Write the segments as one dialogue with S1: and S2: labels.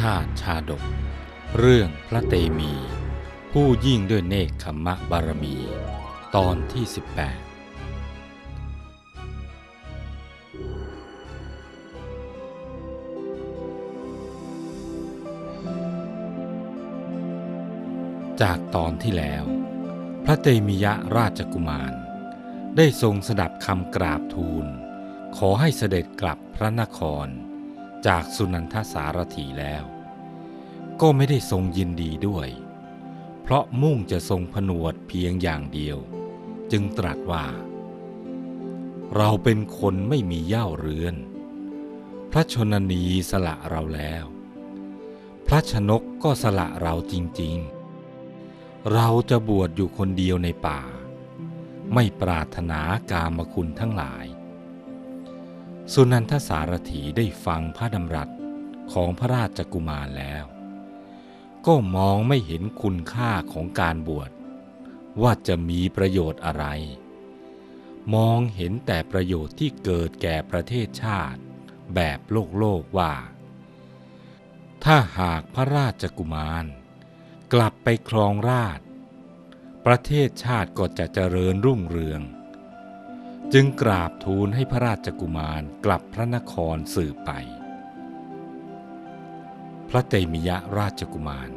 S1: ชาติชาดก เรื่องพระเตมี ผู้ยิ่งด้วยเนคขมะบารมี ตอนที่ 18 จากตอนที่แล้ว พระเตมียะราชกุมาร ได้ทรงสดับคำกราบทูล ขอให้เสด็จกลับพระนคร จากสุนันทสารถีแล้ว ก็ไม่ได้ทรงยินดีด้วย เพราะมุ่งจะทรงผนวดเพียงอย่างเดียว จึงตรัสว่า เราเป็นคนไม่มีเย่าเรือน พระชนนีสละเราแล้ว พระชนกก็สละเราจริงๆ เราจะบวชอยู่คนเดียวในป่า ไม่ปรารถนากามคุณทั้งหลาย สุนันทสารถีได้ฟังพระดำรัสของพระราชกุมารแล้ว ก็มองไม่เห็นคุณค่าของการบวช ว่าจะมีประโยชน์อะไร มองเห็นแต่ประโยชน์ที่เกิดแก่ประเทศชาติ แบบโลกโลกว่า ถ้าหากพระราชกุมาร กลับไปครองราช ประเทศชาติก็จะเจริญรุ่งเรือง จึงกราบทูลให้พระราชกุมารกลับพระนครสืบไป พระเตมิยะราชกุมาร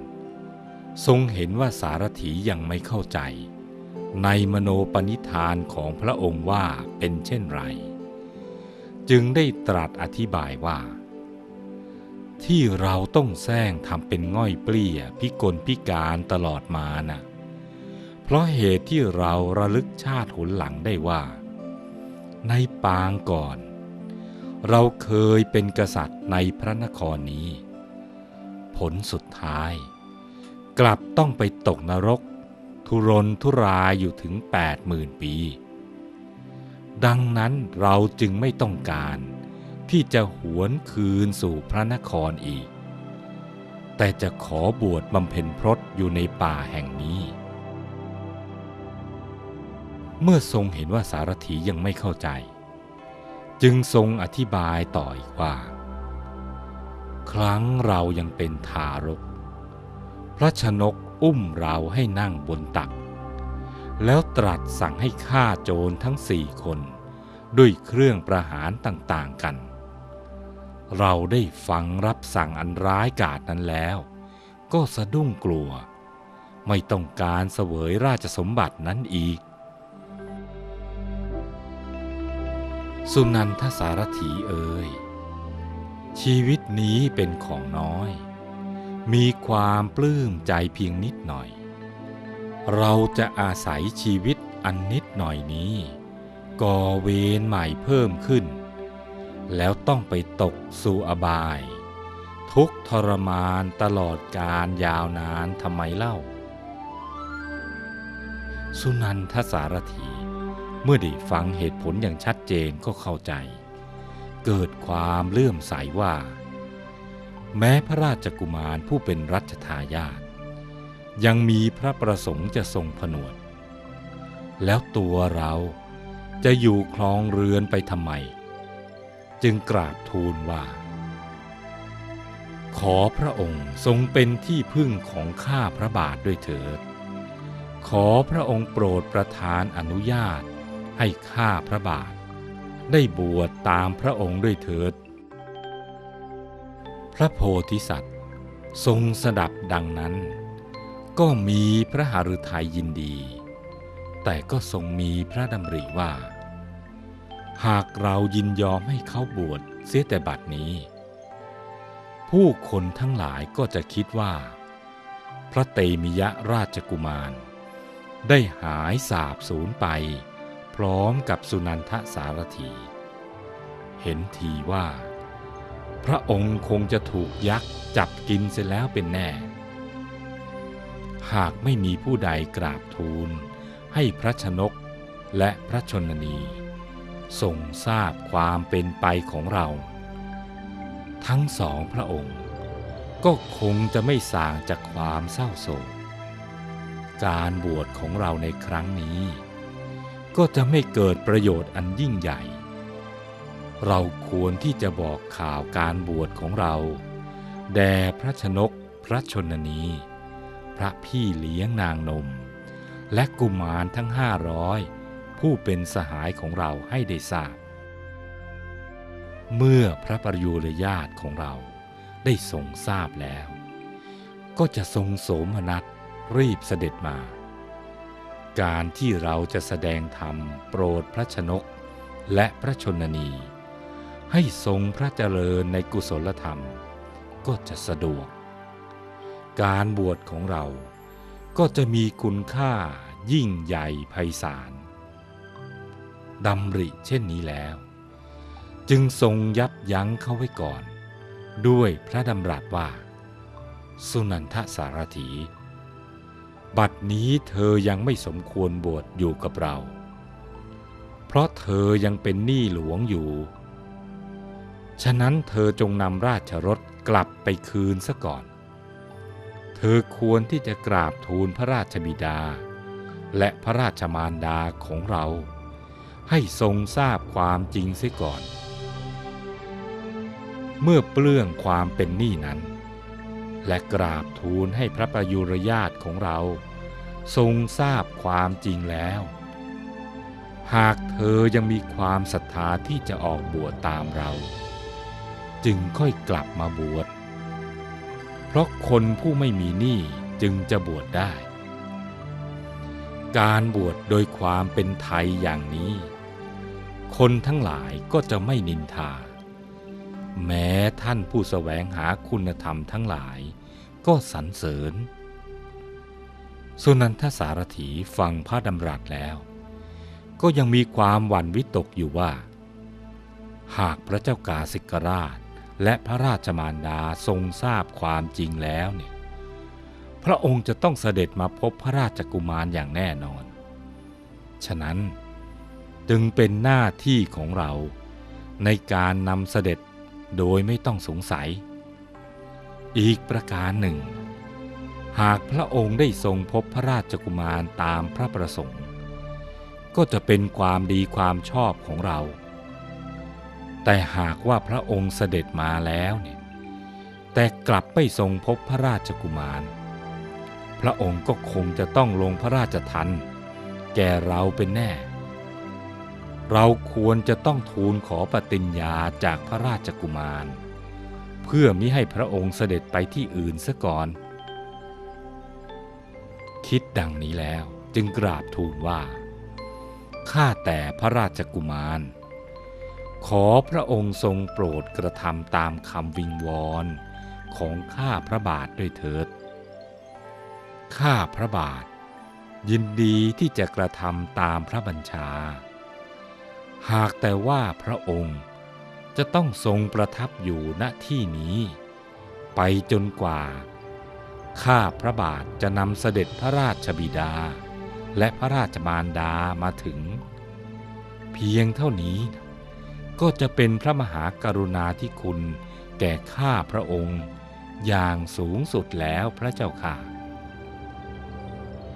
S1: ทรงเห็นว่าสารถียังไม่เข้าใจ ในมโนปณิธานของพระองค์ว่าเป็นเช่นไร จึงได้ตรัสอธิบายว่า ที่เราต้องแซงทำเป็นง่อยเปลี้ยพิกลพิการตลอดมานะ่ะ เพราะเหตุที่เราระลึกชาติหนหลังได้ว่า ในปางก่อน เราเคยเป็นกษัตริย์ในพระนครนี้ ผลสุดท้าย กลับต้องไปตกนรก ทุรนทุรายอยู่ถึงแปดหมื่นปี ดังนั้นเราจึงไม่ต้องการที่จะหวนคืนสู่พระนครอีก แต่จะขอบวชบำเพ็ญพรตอยู่ในป่าแห่งนี้ เมื่อทรงเห็นว่าสารถียังไม่เข้าใจ จึงทรงอธิบายต่ออีกว่า ครั้งเรายังเป็นทารก พระชนกอุ้มเราให้นั่งบนตัก แล้วตรัสสั่งให้ฆ่าโจรทั้งสี่คน ด้วยเครื่องประหารต่างๆกัน เราได้ฟังรับสั่งอันร้ายกาจนั้นแล้ว ก็สะดุ้งกลัว ไม่ต้องการเสวยราชสมบัตินั้นอีก สุนันทสารถีเอ่ยชีวิตนี้เป็นของน้อย มีความปลื้มใจเพียงนิดหน่อย เราจะอาศัยชีวิตอันนิดหน่อยนี้ก่อเวรใหม่เพิ่มขึ้น แล้วต้องไปตกสู่อบาย ทุกทรมานตลอดการยาวนานทำไมเล่า สุนันทสารถี เมื่อได้ฟังเหตุผลอย่างชัดเจนก็เข้าใจ เกิดความเลื่อมใสว่า แม้พระราชกุมารผู้เป็นรัชทายาทยังมีพระประสงค์จะทรงผนวด แล้วตัวเราจะอยู่คลองเรือนไปทำไม จึงกราบทูลว่า ขอพระองค์ทรงเป็นที่พึ่งของข้าพระบาทด้วยเถิด ขอพระองค์โปรดประทานอนุญาต ให้ข้าพระบาท ได้บวชตามพระองค์ด้วยเถิด พระโพธิสัตว์ ทรงสดับดังนั้น ก็มีพระหฤทัยยินดี แต่ก็ทรงมีพระดำริว่า หากเรายินยอมให้เขาบวชเสียแต่บัดนี้ ผู้คนทั้งหลายก็จะคิดว่า พระเตมิยะราชกุมารได้หายสาบสูญไป พร้อมกับสุนันทสารถี เห็นทีว่า พระองค์คงจะถูกยักษ์จับกินเสร็จแล้วเป็นแน่ หากไม่มีผู้ใดกราบทูล ให้พระชนกและพระชนนีทรงทราบความเป็นไปของเรา ทั้งสองพระองค์ ก็คงจะไม่สางจากความเศร้าโศก การบวชของเราในครั้งนี้ ก็จะไม่เกิดประโยชน์อันยิ่งใหญ่ เราควรที่จะบอกข่าวการบวชของเรา แด่พระชนกพระชนนี พระพี่เลี้ยงนางนม และกุมารทั้งห้าร้อยผู้เป็นสหายของเราให้ได้ทราบ เมื่อพระประยุรญาติของเราได้ทรงทราบแล้ว ก็จะทรงโสมนัสรีบเสด็จมา การที่เราจะแสดงธรรมโปรดพระชนกและพระชนนี ให้ทรงพระเจริญในกุศลธรรมก็จะสะดวก การบวชของเราก็จะมีคุณค่ายิ่งใหญ่ไพศาลดำริเช่นนี้แล้ว จึงทรงยับยั้งเขาไว้ก่อน ด้วยพระดำรัสว่า สุนันทสารถี บัดนี้เธอยังไม่สมควรบวชอยู่กับเรา เพราะเธอยังเป็นหนี้หลวงอยู่ ฉะนั้นเธอจงนำราชรถกลับไปคืนซะก่อน เธอควรที่จะกราบทูลพระราชบิดา และพระราชมารดาของเรา ให้ทรงทราบความจริงเสียก่อน เมื่อเปลื้องความเป็นหนี้นั้น และกราบทูลให้พระประยุรญาติของเรา ทรงทราบความจริงแล้ว หากเธอยังมีความศรัทธาที่จะออกบวชตามเรา จึงค่อยกลับมาบวช เพราะคนผู้ไม่มีหนี้จึงจะบวชได้ การบวชโดยความเป็นไทยอย่างนี้ คนทั้งหลายก็จะไม่นินทา แม้ท่านผู้แสวงหาคุณธรรมทั้งหลาย ก็สรรเสริญ สุนันทสารถีฟังพระดำรัสแล้ว ก็ยังมีความหวั่นวิตกอยู่ว่า หากพระเจ้ากาสิกราชและพระราชมารดาทรงทราบความจริงแล้วเนี่ย พระองค์จะต้องเสด็จมาพบพระราชกุมารอย่างแน่นอน ฉะนั้นจึงเป็นหน้าที่ของเราในการนำเสด็จ โดยไม่ต้องสงสัย อีกประการหนึ่ง หากพระองค์ได้ทรงพบพระราชกุมารตามพระประสงค์ ก็จะเป็นความดีความชอบของเรา แต่หากว่าพระองค์เสด็จมาแล้วเนี่ยแต่กลับไม่ทรงพบพระราชกุมาร พระองค์ก็คงจะต้องลงพระราชทันแก่เราเป็นแน่ เราควรจะต้องทูลขอปฏิญญาจากพระราชกุมาร เพื่อมิให้พระองค์เสด็จไปที่อื่นซะก่อน คิดดังนี้แล้วจึงกราบทูลว่า ข้าแต่พระราชกุมาร ขอพระองค์ทรงโปรดกระทำตามคำวิงวอนของข้าพระบาทด้วยเถิด ข้าพระบาท ยินดีที่จะกระทำตามพระบัญชา หากแต่ว่าพระองค์จะต้องทรงประทับอยู่ณที่นี้ ไปจนกว่า ข้าพระบาทจะนำเสด็จพระราชบิดา และพระราชมารดามาถึง เพียงเท่านี้ ก็จะเป็นพระมหากรุณาธิคุณแก่ข้าพระองค์อย่างสูงสุดแล้วพระเจ้าค่ะ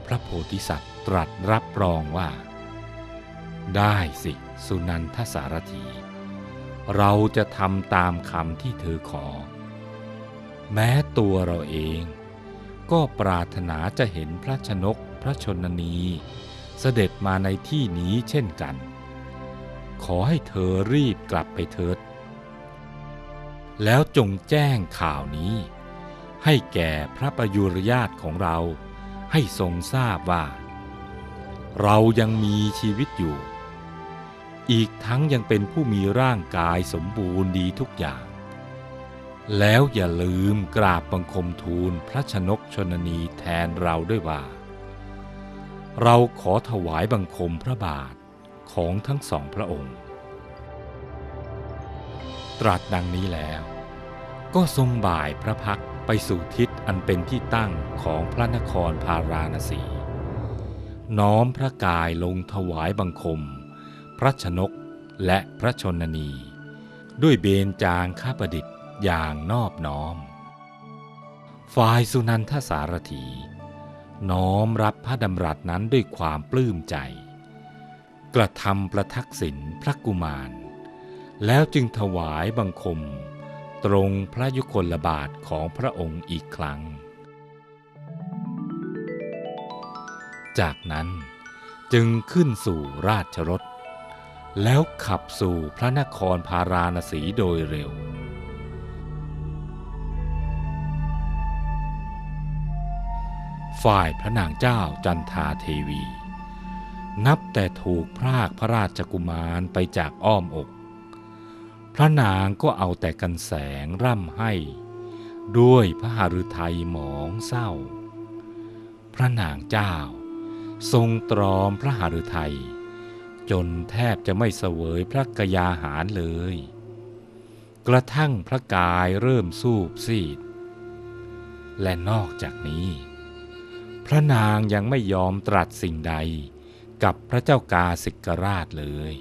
S1: พระโพธิสัตว์ตรัสรับรองว่า ได้สิ สุนันทสารถี เราจะทำตามคำที่เธอขอ แม้ตัวเราเอง ก็ปรารถนาจะเห็นพระชนกพระชนนีเสด็จมาในที่นี้เช่นกัน ขอให้เธอรีบกลับไปเถิด แล้วจงแจ้งข่าวนี้ ให้แก่พระประยุรญาติของเราให้ทรงทราบว่า เรายังมีชีวิตอยู่ อีกทั้งยังเป็นผู้มีร่างกายสมบูรณ์ดีทุกอย่าง แล้วอย่าลืมกราบบังคมทูลพระชนกชนนีแทนเราด้วยว่า เราขอถวายบังคมพระบาทของทั้งสองพระองค์ ตรัสดังนี้แล้ว ก็ทรงบ่ายพระพักไปสู่ทิศอันเป็นที่ตั้งของพระนครพาราณสี น้อมพระกายลงถวายบังคม พระชนกและพระชนนี ด้วยเบญจางข้าประดิษฐ์อย่างนอบน้อม ฝ่ายสุนันทสารถี น้อมรับพระดำรัสนั้นด้วยความปลื้มใจ กระทำประทักษิณพระกุมาร แล้วจึงถวายบังคม ตรงพระยุคลบาทของพระองค์อีกครั้ง จากนั้นจึงขึ้นสู่ราชรถ แล้วขับสู่พระนครพาราณสีโดยเร็ว ฝ่ายพระนางเจ้าจันทาเทวี นับแต่ถูกพรากพระราชกุมารไปจากอ้อมอก พระนางก็เอาแต่กันแสงร่ำให้ ด้วยพระหฤทัยหมองเศร้า พระนางเจ้า ทรงตรอมพระหฤทัย จนแทบจะไม่เสวยพระกยาหารเลย กระทั่งพระกายเริ่มสูบซีด และนอกจากนี้ พระนางยังไม่ยอมตรัสสิ่งใดกับพระเจ้ากาสิกราชเลย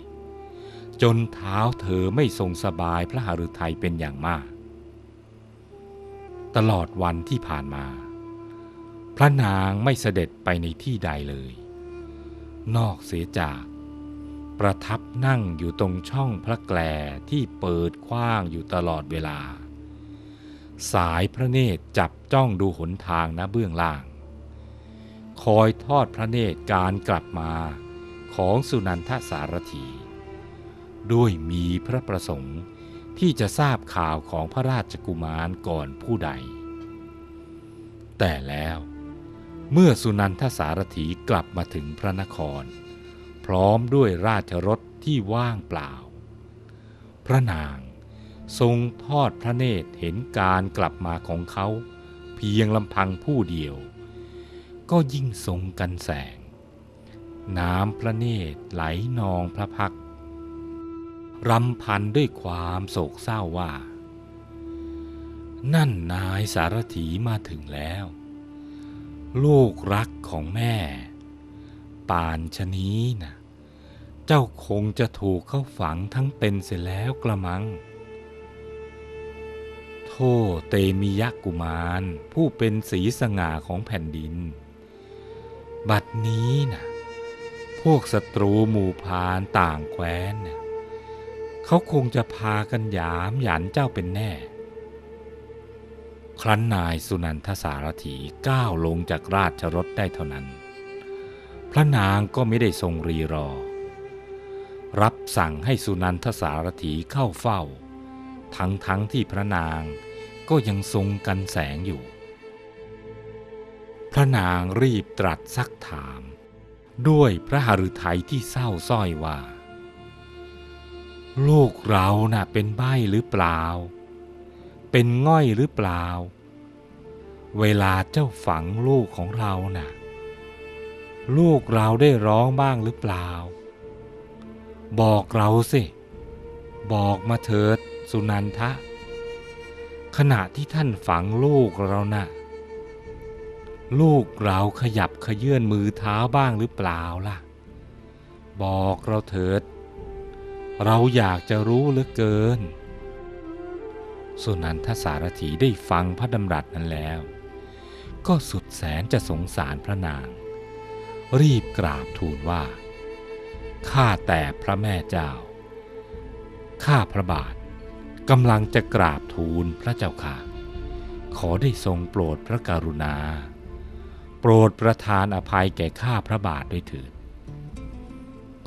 S1: จนเท้าเธอไม่ทรงสบายพระหฤทัยเป็นอย่างมาก ตลอดวันที่ผ่านมา พระนางไม่เสด็จไปในที่ใดเลย นอกเสียจาก ประทับนั่งอยู่ตรงช่องพระแกลที่เปิดกว้างอยู่ตลอดเวลา สายพระเนตรจับจ้องดูหนทางนะเบื้องล่าง คอยทอดพระเนตรการกลับมาของสุนันทสารถี ด้วยมีพระประสงค์ที่จะทราบข่าวของพระราชกุมารก่อนผู้ใด แต่แล้วเมื่อสุนันทสารถีกลับมาถึงพระนคร พร้อมด้วยราชรถที่ว่างเปล่า พระนางทรงทอดพระเนตรเห็นการกลับมาของเขาเพียงลำพังผู้เดียว ก็ยิ่งทรงกันแสง น้ำพระเนตรไหลนองพระพักรำพันด้วยความโศกเศร้าว่า นั่นนายสารถีมาถึงแล้ว ลูกรักของแม่ปานชะนี้นะ เจ้าคงจะถูกเข้าฝังทั้งเป็นเสียแล้วกระมัง โทษเตมียกุมารผู้เป็นสีสง่าของแผ่นดิน บัดนี้นะพวกศัตรูหมู่พานต่างแคว้นนะเขาคงจะพากันหยามหยันเจ้าเป็นแน่ ครั้นนายสุนันทสารถีก้าวลงจากราชรถได้เท่านั้น พระนางก็ไม่ได้ทรงรีรอ รับสั่งให้สุนันทสารถีเข้าเฝ้า ทั้งทั้งที่พระนางก็ยังทรงกันแสงอยู่ พระนางรีบตรัสซักถาม ด้วยพระหฤทัยที่เศร้าส้อยว่า ลูกเราน่ะเป็นใบ้หรือเปล่า เป็นง่อยหรือเปล่า เวลาเจ้าฝังลูกของเราน่ะ ลูกเราได้ร้องบ้างหรือเปล่า บอกเราสิ บอกมาเถิดสุนันทะ ขณะที่ท่านฝังลูกเราน่ะ ลูกเราขยับขยื่นมือเท้าบ้างหรือเปล่าล่ะ บอกเราเถิด เราอยากจะรู้เหลือเกิน สุนันทสารถีได้ฟังพระดำรัสนั้นแล้ว ก็สุดแสนจะสงสารพระนาง รีบกราบทูลว่า ข้าแต่พระแม่เจ้า ข้าพระบาทกำลังจะกราบทูลพระเจ้าค่ะ ขอได้ทรงโปรดพระกรุณา โปรดประทานอภัยแก่ข้าพระบาทด้วยเถิด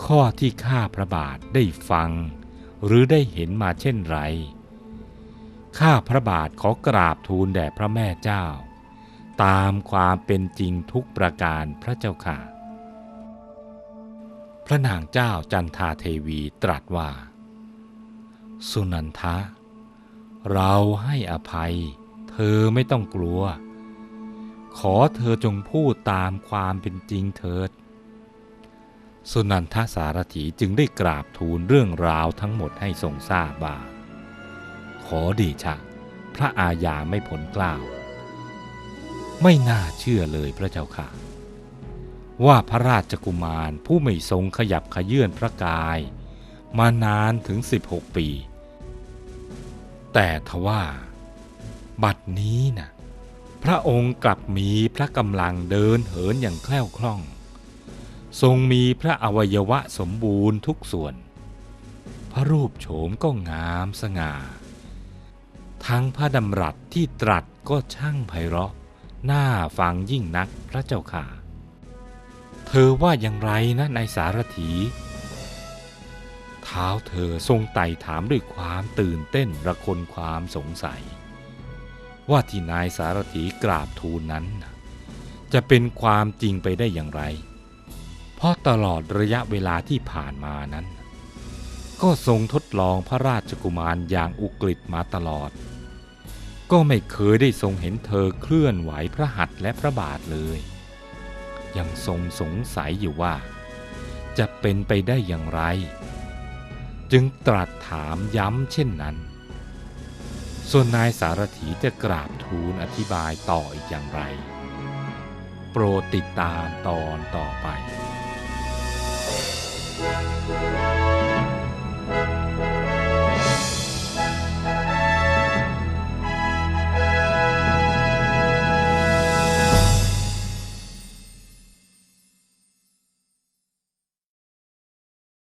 S1: ข้อที่ข้าพระบาทได้ฟัง หรือได้เห็นมาเช่นไร ข้าพระบาทขอกราบทูลแด่พระแม่เจ้า ตามความเป็นจริงทุกประการพระเจ้าค่ะ พระนางเจ้าจันทาเทวีตรัสว่า สุนันทะ เราให้อภัย เธอไม่ต้องกลัว ขอเธอจงพูดตามความเป็นจริงเถิด สุนันทสารถีจึงได้กราบทูลเรื่องราวทั้งหมดให้ทรงทราบว่าขอเดีชะ พระอาญาไม่ผลกล่าว ไม่น่าเชื่อเลยพระเจ้าค่ะ ว่าพระราชกุมารผู้ไม่ทรงขยับขยื่นพระกาย มานานถึง 16 ปี แต่ทว่า บัดนี้นะ่ะพระองค์กลับมีพระกำลังเดินเหินอย่างแคล่วคล่อง ทรงมีพระอวัยวะสมบูรณ์ทุกส่วน พระรูปโฉมก็งามสง่า ทั้งพระดำรัสที่ตรัสก็ช่างไพเราะ น่าฟังยิ่งนักพระเจ้าค่ะ เธอว่าอย่างไรนะนายสารถี เท้าเธอทรงไต่ถามด้วยความตื่นเต้นระคนความสงสัย ว่าที่นายสารถีกราบทูลนั้น จะเป็นความจริงไปได้อย่างไร เพราะตลอดระยะเวลาที่ผ่านมานั้น ก็ทรงทดลองพระราชกุมารอย่างอุกฤษมาตลอด ก็ไม่เคยได้ทรงเห็นเธอเคลื่อนไหวพระหัตถ์และพระบาทเลย ยังทรงสงสัยอยู่ว่า จะเป็นไปได้อย่างไร จึงตรัสถามย้ำเช่นนั้น ส่วนนายสารถีจะกราบทูลอธิบายต่ออีกอย่างไร โปรดติดตามตอนต่อไป Thank you.